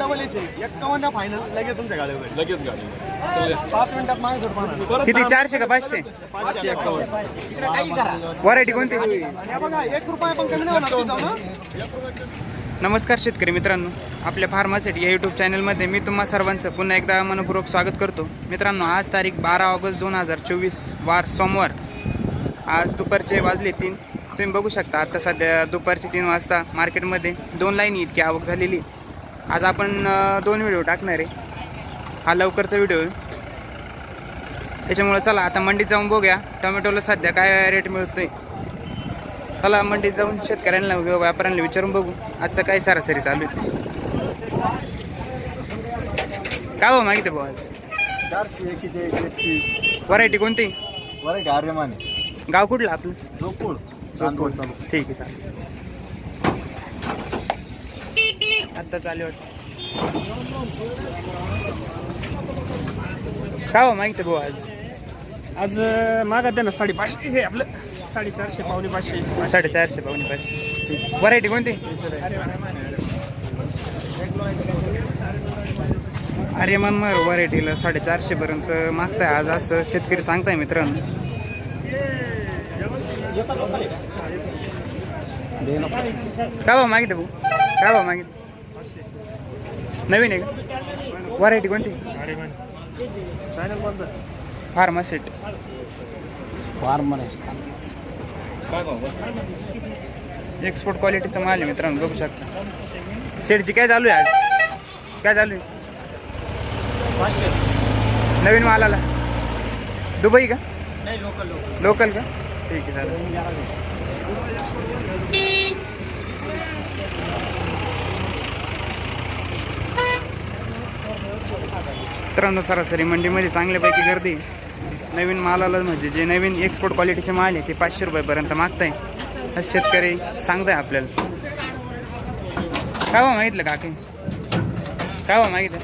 Double AC एक्कावन्न final लगेच तुमच्या गाडीवर लगेच गाडी. चल. पाच मिनिटात मागे सोड परत किती? चारशे का पाचशे? पाचशे एक्कावन्न. इकडे काही करा. व्हरायटी कोणती? आणि हे बघा एक रुपया पण कमी नाही होणार तिथं, हं? नमस्कार शेतकरी मित्रांनो. आपल्या फार्मासिटी या यूट्यूब चॅनलमध्ये मी तुम्हा सर्वांचं पुन्हा एकदा मनपूर्वक स्वागत करतो. मित्रांनो आज तारीख बारा ऑगस्ट दोन हजार चोवीस वार सोमवार. आज दुपारचे वाजले तीन. तुम्ही बघू शकता आता सध्या दुपारचे तीन वाजता मार्केटमध्ये दोन लाईन इतकी आवक झालेली. आज आपण दोन व्हिडिओ टाकणार आहे. हा लवकरचा व्हिडिओ आहे. त्याच्यामुळे चला आता मंडीत जाऊन बघूया. टोमॅटोला सध्या काय रेट मिळतोय. चला मंडीत जाऊन शेतकऱ्यांना व्यापाऱ्यांना विचारून बघू. आजचं काय सरासरी चालू आहे. काय हो मागितलं भाऊ आज? चारशे एकेचाळीस एकतीस. व्हरायटी कोणती? का आर्यमान गाव कुठलं आपलं? जोपूळ ठीक आहे चालेल. आत्ता चालू वाटतं काय हो मागितलं भाऊ आज? आज मागा द्या ना साडेपाचशे हे आपलं. साडेचारशे पावणे पाचशे साडेचारशे पावणे पाचशे व्हरायटी कोणती? अरे मन मग व्हरायटीला साडेचारशे पर्यंत मागताय आज असं शेतकरी सांगताय मित्रांनो. काय भाऊ मागितलं भाऊ? काय भाऊ मागितलं? नवीन आहे का? व्हरायटी कोणती? फार्मासेट काय भाऊ एक्सपोर्ट क्वालिटीचा माल आहे मित्रांनो बघू शकता. शेडची काय चालू आहे आज? काय चालू आहे? नवीन माल आला दुबई का? लोकल का? ठीक आहे चालेल. मित्रांनो सरासरी मंडीमध्ये चांगल्यापैकी गर्दी. नवीन मालाला म्हणजे जे नवीन एक्सपोर्ट क्वालिटीचे माल आहे ते पाचशे रुपयापर्यंत मागताय. हा शेतकरी सांगताय आपल्याला. काय भाव मागितलं काकी? काय भाव मागितलं?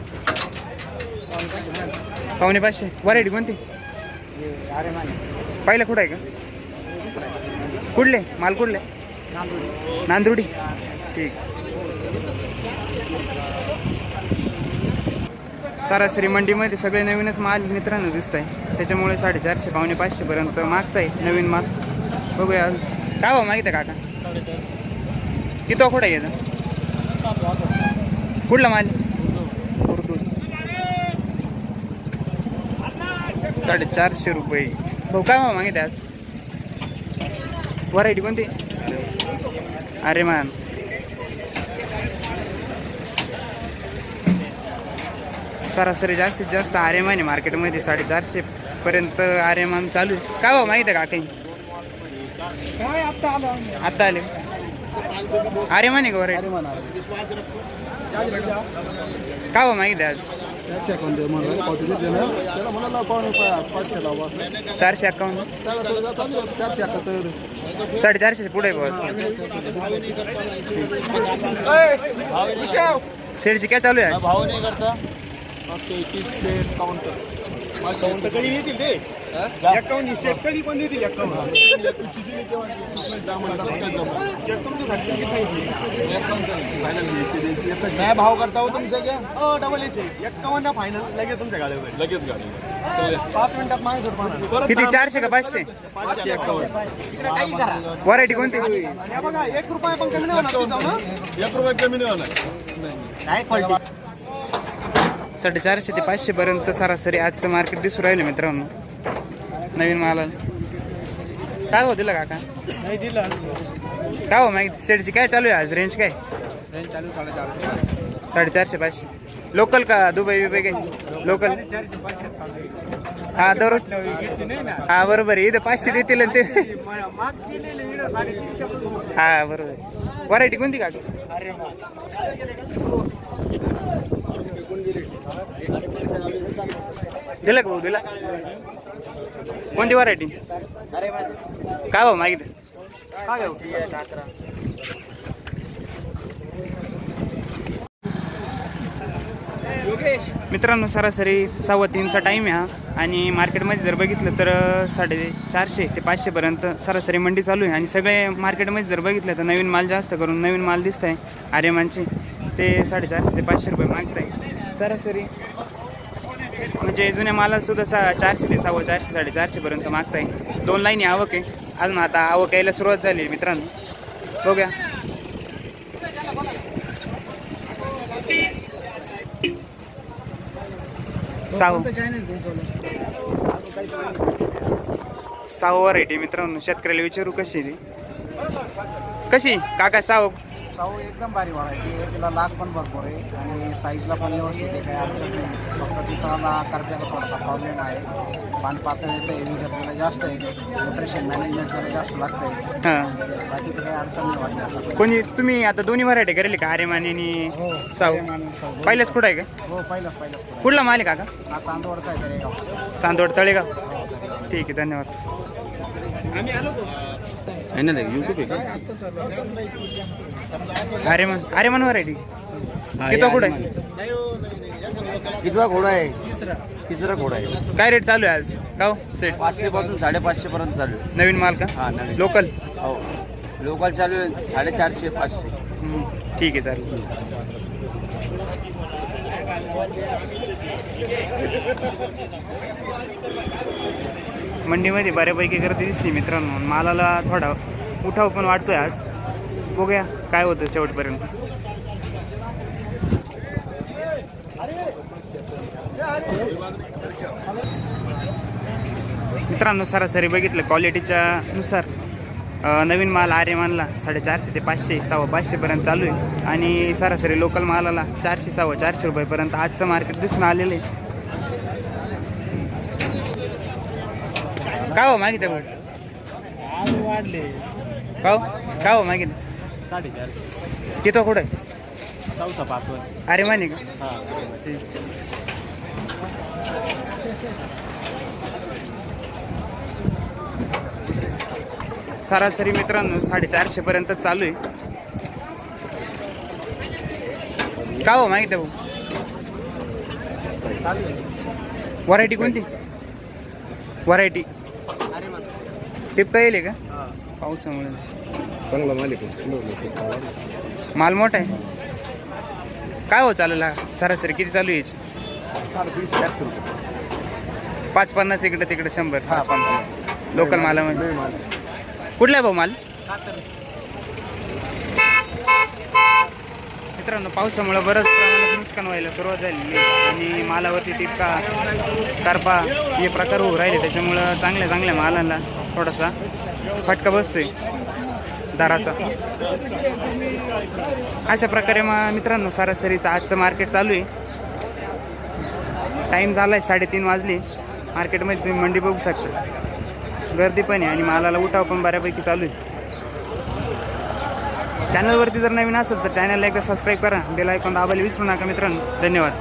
पावणे पाचशे. व्हरायटी कोणती? पहिलं कुठं आहे का? कुठले? माल कुठले? नांदुर्डी ठीक. सरासरी मंडीमध्ये सगळे नवीनच माल मित्रांनो दिसत आहे त्याच्यामुळे साडेचारशे पावणे पाचशेपर्यंत मागताय नवीन माल. बघूया. काय भाव मागितलं काका? किती कुठं आहे कुठला माल? उर्दू साडेचारशे रुपये. भाऊ काय भाव मागितले आज? व्हरायटी कोणती? अरे मान. सरासरी जास्तीत जास्त आर्यमान आहे मार्केटमध्ये साडेचारशे पर्यंत आर्यमान चालू आहे. काय माहिती आहे का काही? काय आत्ता आलो आले. आर्यमान आहे का व्हरायटी काय माहिती आहे आज? चारशे अकाउंट साडेचारशे पुढे शेडची काय चालू आहे पाचशे एकतीस काउंटर काउंटर कधी येतील ते. एकावन्न शेतकरी पण देतील एकावन्न काय भाव करता हो तुमचं क्या? हो डबल एसी एक्कावन्न फायनल लगेच तुमच्या गाडीवर लगेच गाडी. चल. पाच मिनिटात मागे पाहणार. परत किती? चारशे का पाचशे? पाचशे एक्कावन्न. इकडे काही करा. व्हरायटी कोणती? आणि हे बघा एक रुपया पण कमी नाही होणार? एक रुपये कमी नाही होणार. काय क्वालिटी साडेचारशे ते पाचशे पर्यंत सरासरी आजचं मार्केट दिसून राहिलं मित्रांनो. नवीन मालाला. काय हो दिलं काका? नाही दिलं काय हो माहिती? शेडची काय चालू आहे आज? रेंज काय? चालू साडेचारशे. साडेचारशे पाचशे. लोकल का? दुबई बिबई काय लोकल हा दररोज हा बरोबर आहे. इथं पाचशे देतील आणि ते हा बरोबर व्हरायटी कोणती का दिला का भाऊ दिला? कोणती व्हरायटी काय भाऊ मागितलं? मित्रांनो सरासरी सव्वा तीनचा टाईम आहे हा. आणि मार्केटमध्ये जर बघितलं तर अं, साडे चारशे ते पाचशेपर्यंत सरासरी मंडी चालू आहे. आणि सगळे मार्केटमध्ये जर बघितलं तर नवीन माल जास्त करून नवीन माल दिसत आहे आर्यमानचे ते साडेचारशे ते पाचशे रुपये मागताय. सरासरी म्हणजे जुन्या मालासुद्धा सा चारशे ते सव्वा चारशे साडेचारशेपर्यंत मागताय. दोन लाईनी आवक आहे. अजून आता आवक यायला सुरुवात झाली मित्रांनो. बघूया. साऊ. साऊ व्हरायटी मित्रांनो. शेतकऱ्याला विचारू कशी ती? कशी? काका साऊ? साऊ एकदम भारी आहे. तिला लाग पण भरपूर आहे. आणि साईजला पण व्यवस्थित आहे. काही अडचण नाही. फक्त तिचा ला करप्याला थोडासा प्रॉब्लेम आहे. पान पातळ येतं हेवी घेतलेलं जास्त आहे. न्यूट्रिशन मॅनेजमेंट जरा जास्त लागतं आहे हां. बाकी काही अडचण नाही वाटत कोणी तुम्ही आता दोन्ही व्हरायटी करेल का? आर्यमान आणि साऊ? पहिल्याच कुठं आहे का? हो पहिलंच पहिलंच कुठला माल आहे काका हा चांदवडचा आहे तरी चांदवड तळेगाव. ठीक आहे धन्यवाद. आर्यमान आर्यमान व्हरायटी किती कुठं आहे? कितवा घोडा आहे. तिसरा. तिसरा घोडा आहे. काय रेट चालू आहे आज? का सेट पाचशे पासून साडेपाचशे पर्यंत चालू आहे. नवीन माल का? हा नवीन. लोकल हो. लोकल चालू आहे साडेचारशे पाचशे. ठीक आहे चालेल. मंडीमध्ये बऱ्यापैकी गर्दी दिसते मित्रांनो. मालाला थोडा उठाव पण वाटतोय आज. बघूया काय होतं शेवटपर्यंत. मित्रांनो सरासरी बघितलं क्वालिटीच्या नुसार नवीन माल आर्यमानला साडेचारशे ते पाचशे सव्वा पाचशेपर्यंत चालू आहे. आणि सरासरी लोकल मालाला चारशे सव्वा चारशे रुपयेपर्यंत आजचं मार्केट दिसून आलेलं आहे. काय हो मागितलं बघ वाढले. का हो? काय हो मागितलं साडेचारशे. किती कुठं? आहे चौथा पाचवा. अरे माने का. सरासरी मित्रांनो साडेचारशे पर्यंत चालू आहे. का हो माहिती भाऊ? व्हरायटी कोणती? व्हरायटी टिपका येईल का? पावसामुळे. माल मोठा आहे? काय हो चालेल हा? सरासरी किती चालू आहे? पाच पन्नास इकडे तिकडे शंभर पाच पन्नास. लोकल मालामध्ये. कुठला आहे भाऊ माल? मित्रांनो पावसामुळे बरंच प्रमाणात नुकसान व्हायला सुरुवात झालेली आणि मालावरती तितका करपा हे प्रकार होऊ राहिले त्याच्यामुळं चांगल्या चांगल्या मालाला थोडासा फटका बसतोय दराचा. अशा प्रकारे मग मित्रांनो सरासरीचं आजचं मार्केट चालू आहे. टाईम झाला आहे साडेतीन वाजले. मार्केटमध्ये तुम्ही मंडी बघू शकता. गर्दी पण आहे आणि मालाला उठाव पण बऱ्यापैकी चालू आहे. चॅनलवरती जर नवीन असेल तर चॅनलला एकदा सबस्क्राईब करा. बेल ऐकून दाबायला विसरू नका मित्रांनो. धन्यवाद.